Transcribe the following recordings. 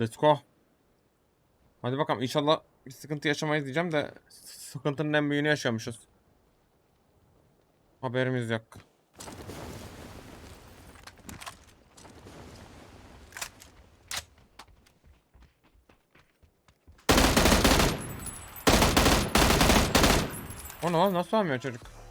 Let's go. Hadi bakalım inşallah bir sıkıntı yaşamayız diyeceğim de sıkıntının en büyüğünü yaşamışız. Haberimiz yok. O ne lan nasıl ölmüyor çocuk?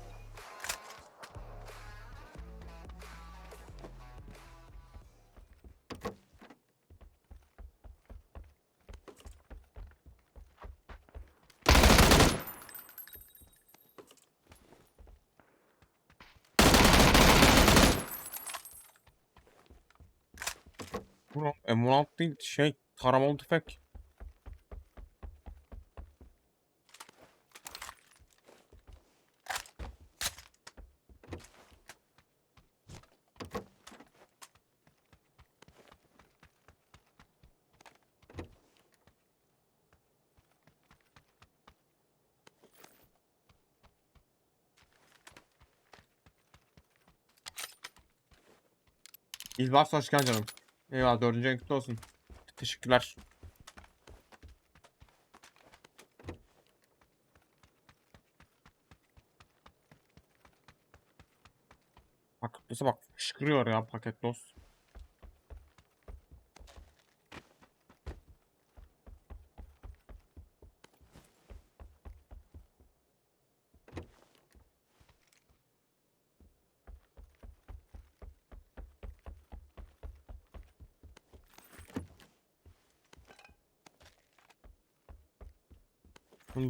Değil şey taramalı tüfek. İlbars hoş geldin canım. Eyvallah dördüncü en kutlu olsun. Teşekkürler. Bak nasıl bak fışkırıyor ya paket dost.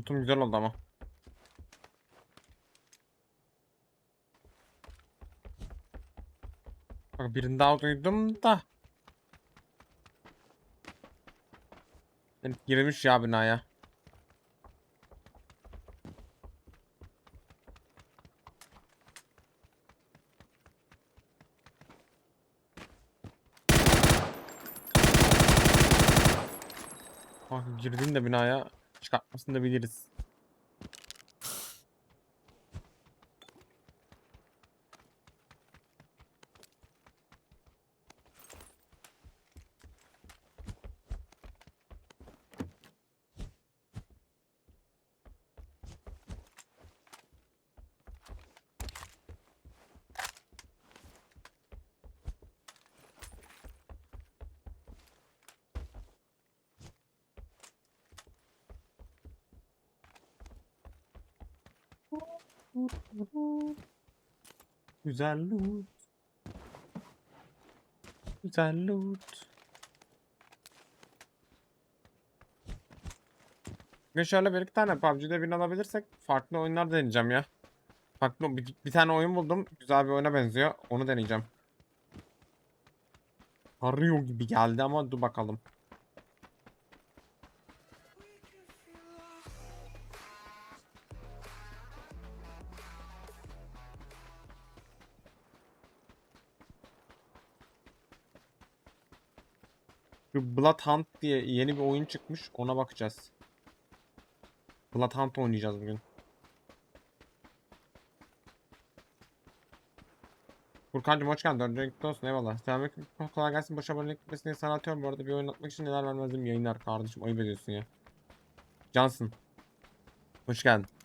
Unutum güzel oldu ama. Bak birini daha duydum da. Girmiş ya binaya. Bak girdin de binaya çıkartmasını da biliriz. Güzel loot. Güzel loot. Ve şöyle bir iki tane PUBG'de win alabilirsek farklı oyunlar deneyeceğim ya. Farklı bir, bir tane oyun buldum. Güzel bir oyuna benziyor. Onu deneyeceğim. Arıyor gibi geldi ama dur bakalım. Şu Blood Hunt diye yeni bir oyun çıkmış. Ona bakacağız. Blood Hunt oynayacağız bugün. Furkan'cım hoş geldin. Öncelikle olsun eyvallah. Selamünaleyküm. Kolay gelsin. Boş abonelik gitmesini sana atıyorum. Bu arada bir oyun atmak için neler vermezdim yayınlar kardeşim. Ayıp ediyorsun ya. Cansın. Hoş geldin.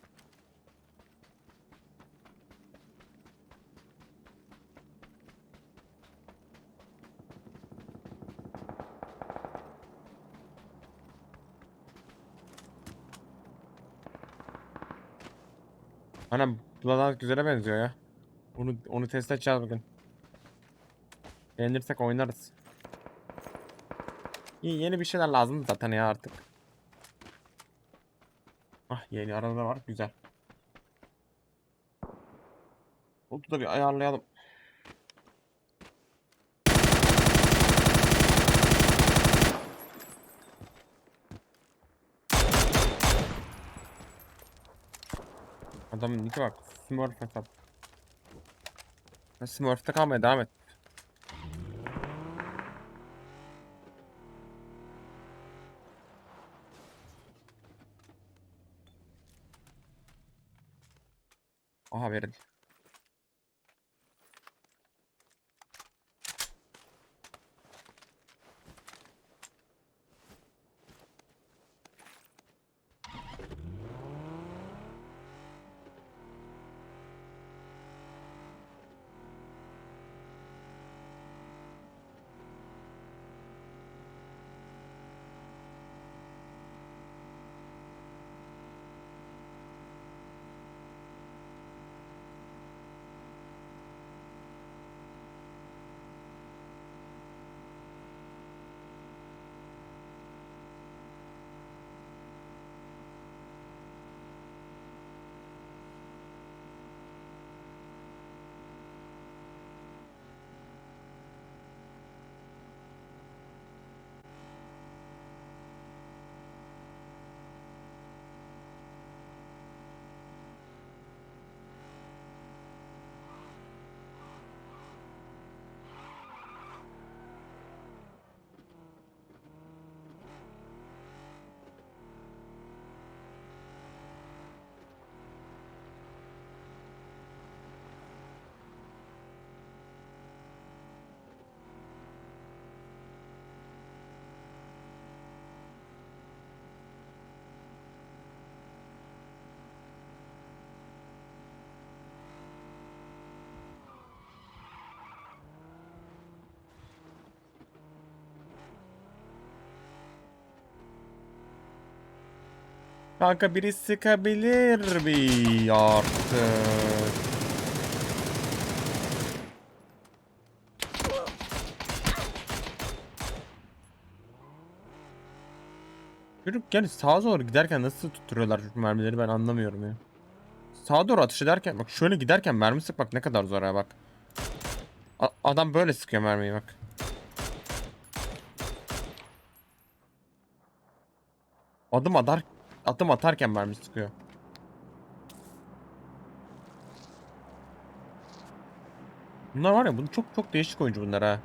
Anam Bloodhound güzele benziyor ya. Onu onu test edeceğiz bugün. Beğenirsek oynarız. İyi yeni bir şeyler lazım zaten ya artık. Ah yeni arada var güzel. Oldu da bir ayarlayalım. Adamın niki bak. Smurf hesap. Ben Smurf'te kalmaya devam et. Aha verildi. Kanka biri sıkabilir mi artık? Çocuk yani sağa doğru giderken nasıl tutturuyorlar çocuk mermileri ben anlamıyorum ya. Sağa doğru atış ederken bak şöyle giderken mermi sıkmak ne kadar zor ya bak. A- adam böyle sıkıyor mermiyi bak. Adım atar adım atarken mermi sıkıyor. Bunlar var ya bunu çok çok değişik oyuncu bunlar ha.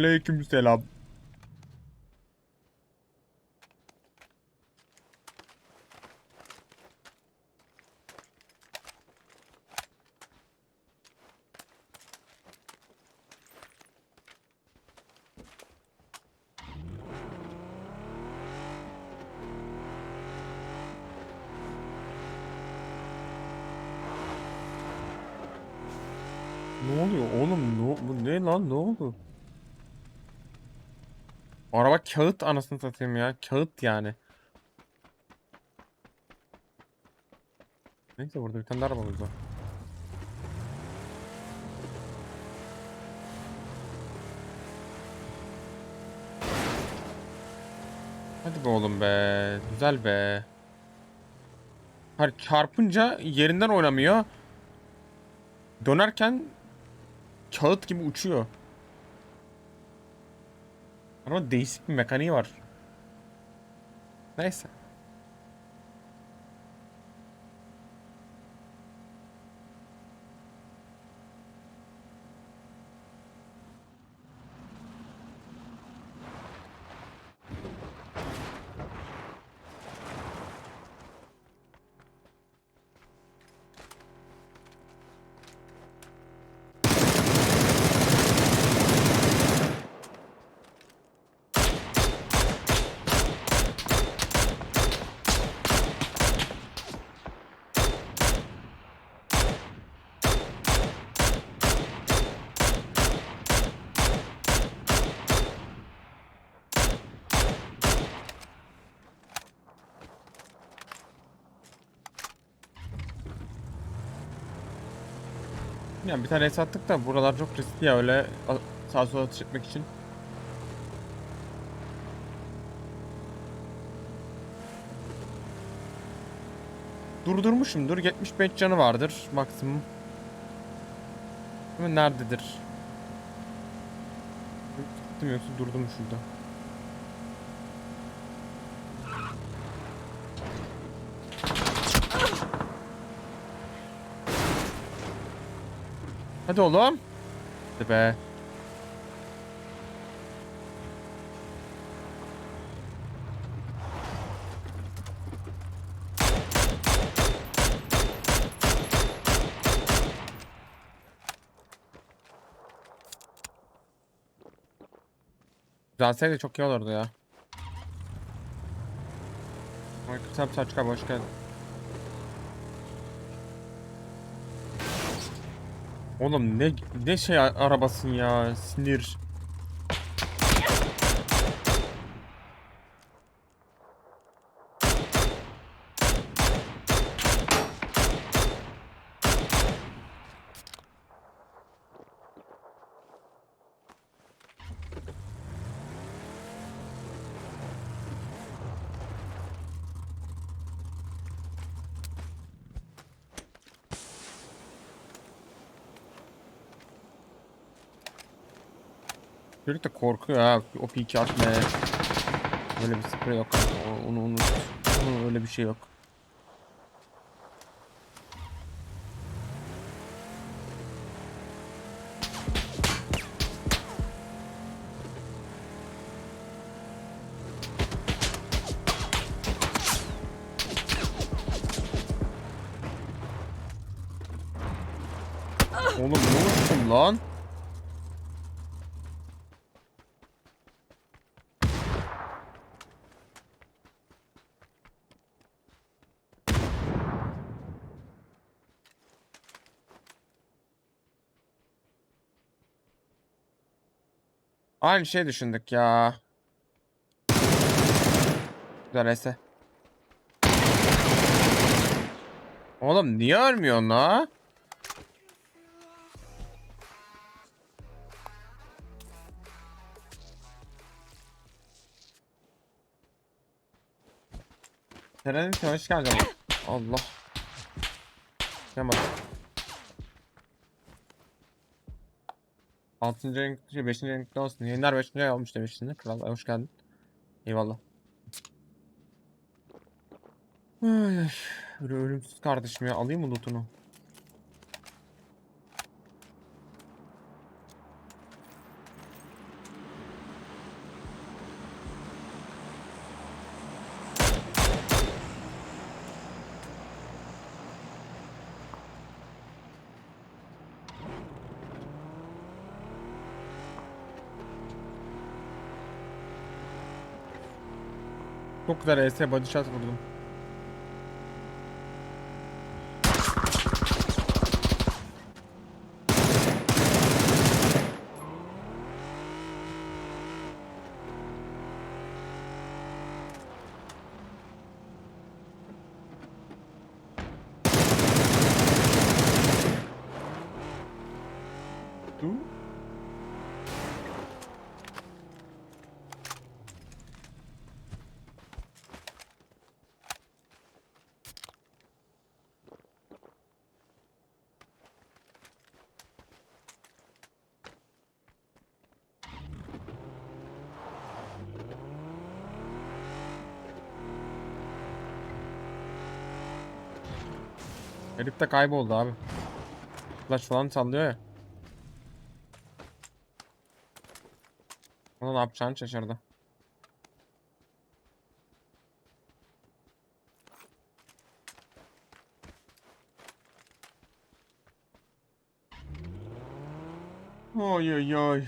Aleykümselam. Ne oluyor oğlum? Ne, bu ne lan? Ne oldu? Araba kağıt anasını satayım ya. Kağıt yani. Neyse burada bir tane daha arabamız. Hadi be oğlum be. Güzel be. Hayır çarpınca yerinden oynamıyor. Dönerken kağıt gibi uçuyor. Ama değişik bir mekaniği var. Neyse. Yani bir tane es attık da buralar çok riskli ya öyle sağa sola etmek için. Durdurmuşumdur. 75 canı vardır maksimum. Ama nerededir? Gittim yoksa durdum şurada. Hadi oğlum. Hadi be. Gelseydi çok iyi olurdu ya. Aleykümselam Selçuk abi geldin. Oğlum ne ne şey arabasın ya sinir. Çocuk da korkuyor ha o piki atmaya. Öyle bir sprey yok Onu unut. Onu öyle bir şey yok. Aynı şey düşündük ya. Güzel ese. Oğlum niye ölmüyorsun la? Trenin hoş geldin. Allah. Yamadım. 6. renk, şey 5. renkli olsun. Yayınlar 5. renk olmuş demiştin. Kral hoş geldin. Eyvallah. Ay, ölümsüz kardeşim ya. Alayım mı lootunu? Çok güzel ES body shot vurdum. Herif de kayboldu abi. Flash falan sallıyor ya. Ona ne yapacağını şaşırdı. Oy oy oy.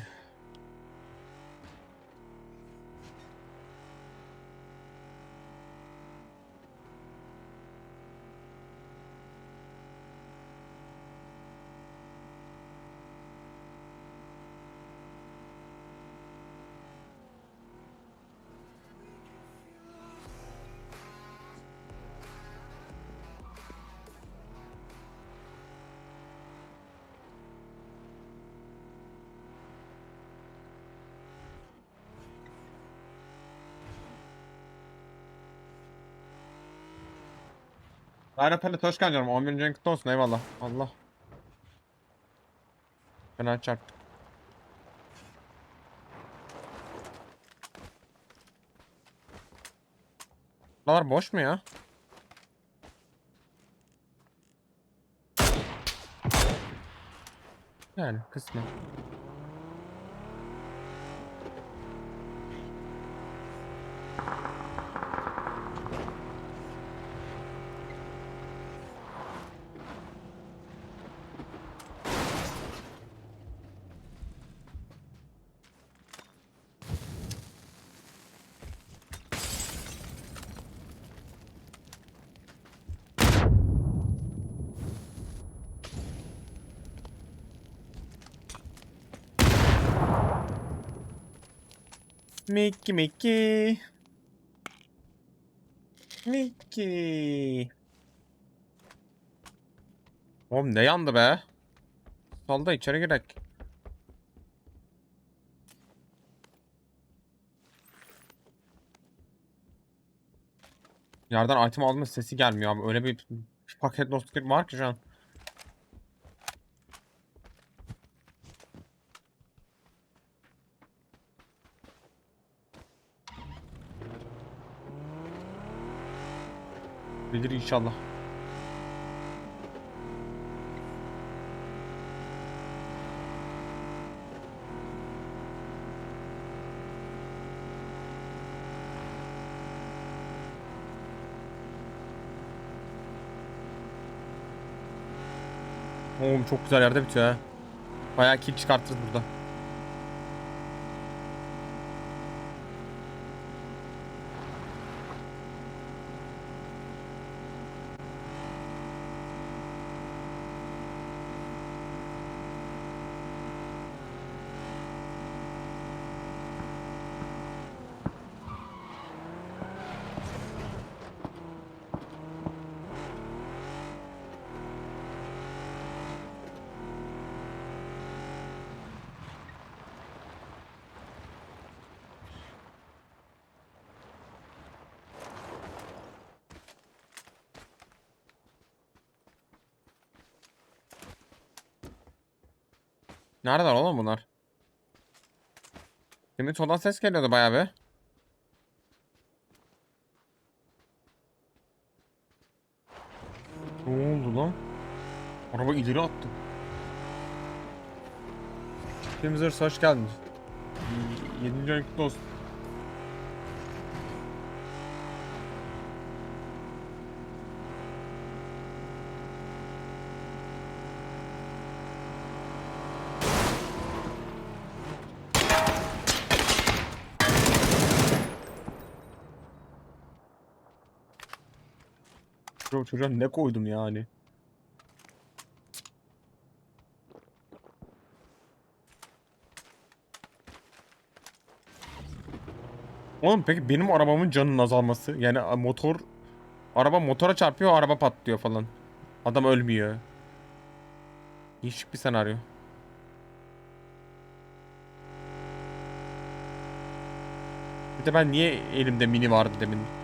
Lara Pellet hoş geldin canım. 11. renk kutlu olsun eyvallah. Allah. Fena çarptık. Buralar boş mu ya? Yani kısmen. Mickey Mickey. Mickey. Oğlum ne yandı be? Solda içeri girek. Yerden item alma sesi gelmiyor abi. Öyle bir paket dostluk var ki şu an. Bilir inşallah. Oğlum çok güzel yerde bitiyor ha. Bayağı kill çıkartırız burada. Neredeler oğlum bunlar? Demin soldan ses geliyordu bayağı be. Ne oldu lan? Araba ileri attı. Temizler hoş geldiniz. 7. ayın olsun. Çocuğa, çocuğa ne koydum yani? Oğlum peki benim arabamın canının azalması yani motor araba motora çarpıyor araba patlıyor falan. Adam ölmüyor. Değişik bir senaryo. Bir de ben niye elimde mini vardı demin?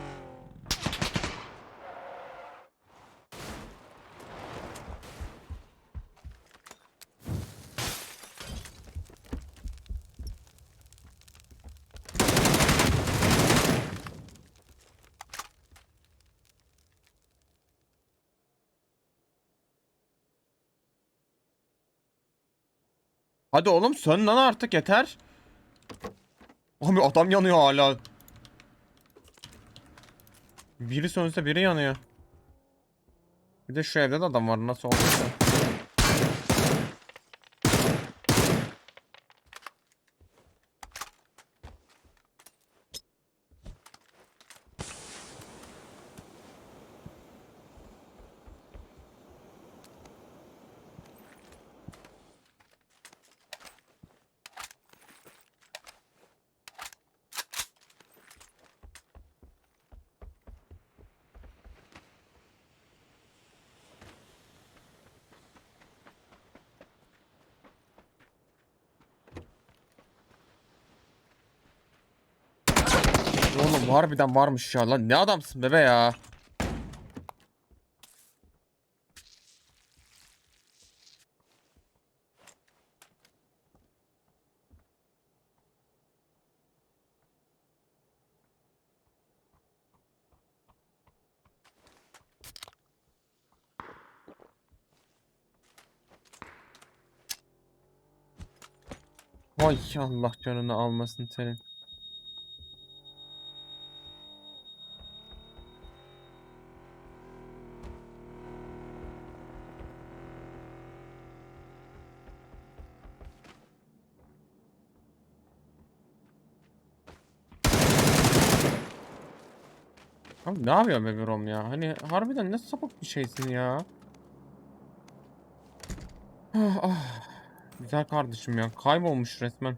Hadi oğlum sön lan artık yeter. Abi adam yanıyor hala. Biri sönse biri yanıyor. Bir de şu evde de adam var nasıl olduysa. Oğlum harbiden varmış ya lan ne adamsın bebe ya. Vay Allah canını almasın senin. Abi ne yapıyor be Rom ya? Hani harbiden ne sapık bir şeysin ya. Ah, ah. Güzel kardeşim ya. Kaybolmuş resmen.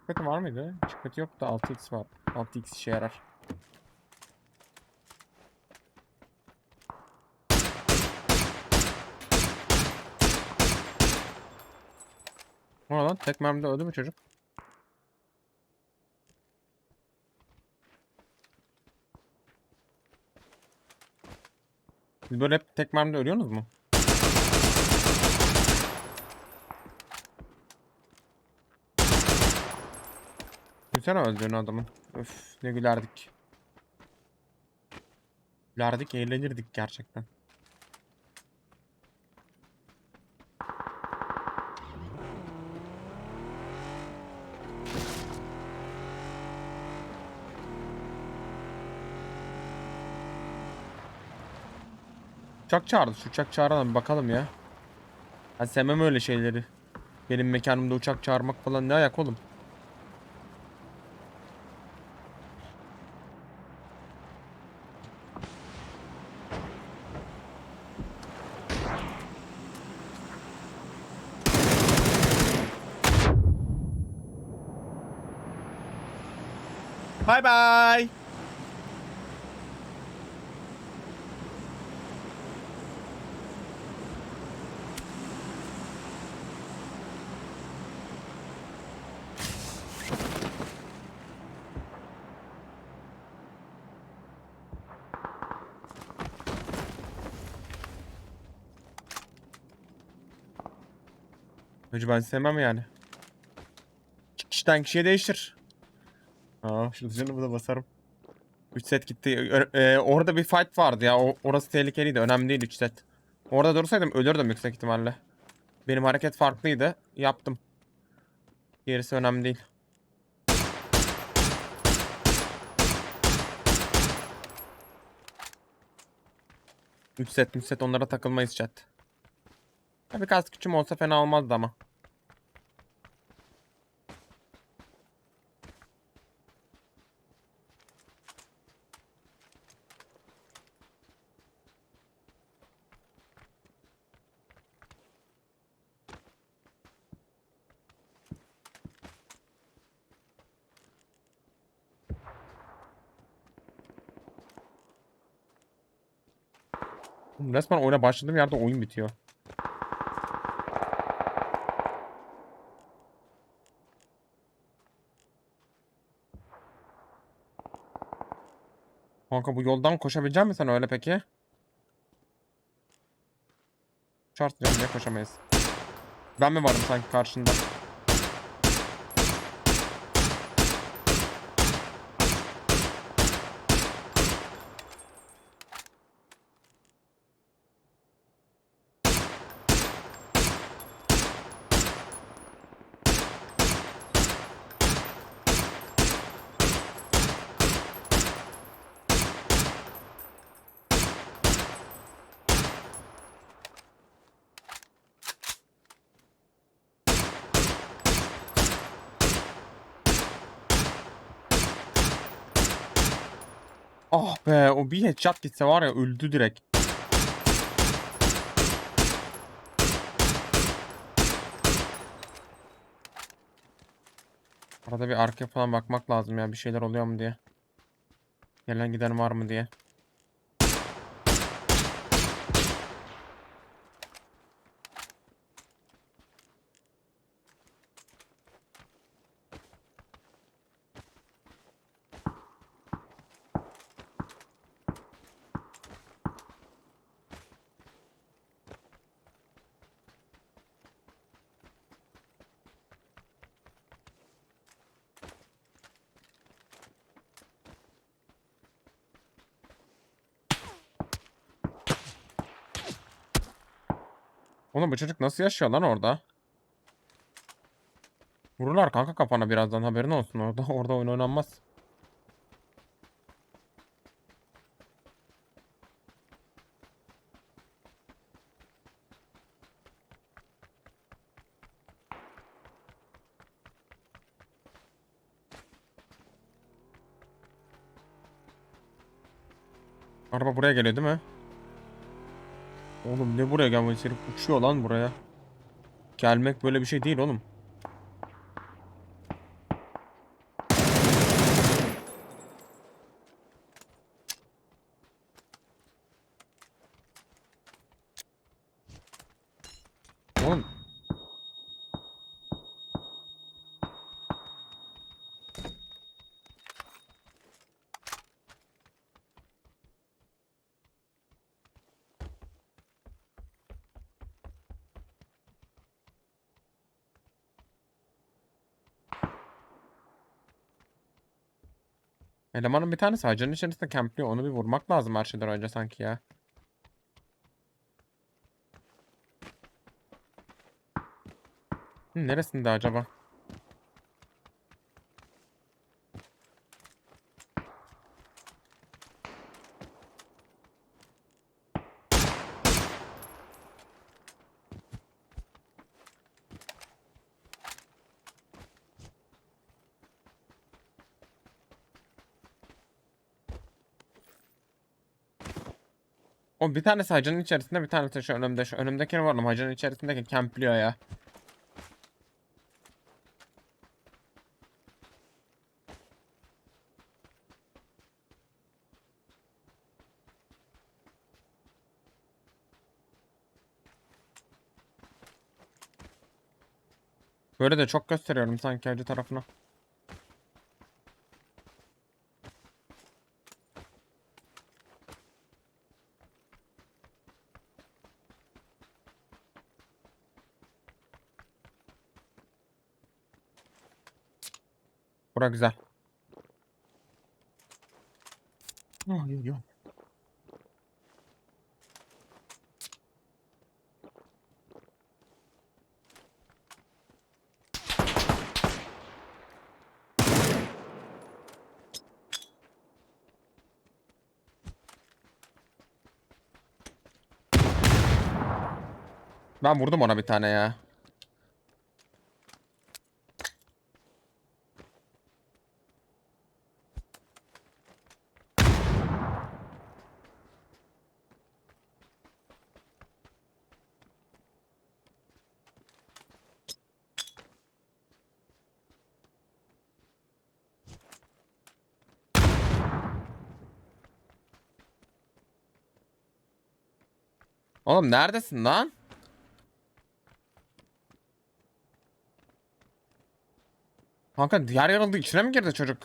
Çıkıntı var mıydı? Çıkıntı yok da 6x var. 6x işe yarar. lan? Tek mermide öldü mü çocuk? Siz böyle hep tek mermide ölüyorsunuz mu? Güzel öldüğünü adamın. Öf ne gülerdik. Gülerdik eğlenirdik gerçekten. Uçak çağırdı. Şu uçak çağıralım bakalım ya. Ben sevmem öyle şeyleri. Benim mekanımda uçak çağırmak falan ne ayak oğlum. Bye bye. Hacı ben sevmem yani. Kişiden kişiye değişir. Aa şu canımı da basarım. 3 set gitti. Ö- e, orada bir fight vardı ya. Orası tehlikeliydi. Önemli değil 3 set. Orada dursaydım ölürdüm yüksek ihtimalle. Benim hareket farklıydı. Yaptım. Gerisi önemli değil. Üç set, üç set onlara takılmayız chat. Tabii kas küçüm olsa fena olmazdı ama. Resmen oyuna başladığım yerde oyun bitiyor. Kanka bu yoldan koşabilecek misin sen öyle peki? Şart canım niye koşamayız? Ben mi varım sanki karşında? Ah be o bir headshot gitse var ya öldü direkt. Arada bir arkaya falan bakmak lazım ya bir şeyler oluyor mu diye. Gelen giden var mı diye. Oğlum bu çocuk nasıl yaşıyor lan orada? Vururlar kanka kafana birazdan haberin olsun orada orada oyun oynanmaz. Araba buraya geliyor değil mi? Oğlum ne buraya gelmesi herif uçuyor lan buraya. Gelmek böyle bir şey değil oğlum. Elemanın bir tanesi hacının içerisinde campliyor. Onu bir vurmak lazım her şeyden önce sanki ya. Neresinde acaba? O bir tanesi hacının içerisinde bir tanesi şu önümde. Şu önümdekini var ama hacının içerisindeki campliyor ya. Böyle de çok gösteriyorum sanki hacı tarafına. Bura güzel. Ay, ay, ay. Ben vurdum ona bir tane ya. Oğlum neredesin lan? Kanka diğer yarıldı içine mi girdi çocuk?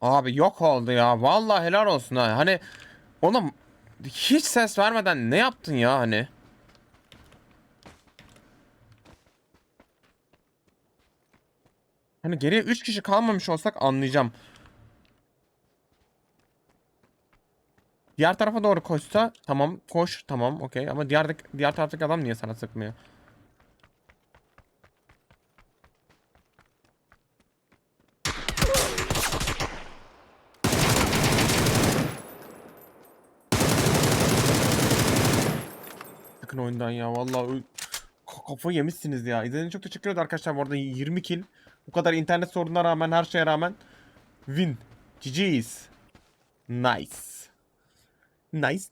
Abi yok oldu ya. Vallahi helal olsun ha. Hani oğlum hiç ses vermeden ne yaptın ya hani? Hani geriye 3 kişi kalmamış olsak anlayacağım. Diğer tarafa doğru koşsa tamam koş tamam okey ama diğer diğer taraftaki adam niye sana sıkmıyor? Sakın oyundan ya vallahi kafayı yemişsiniz ya. İzlediğiniz çok teşekkür ederim arkadaşlar. Bu arada 20 kill. Bu kadar internet sorununa rağmen her şeye rağmen win. GG's. Nice. Nice.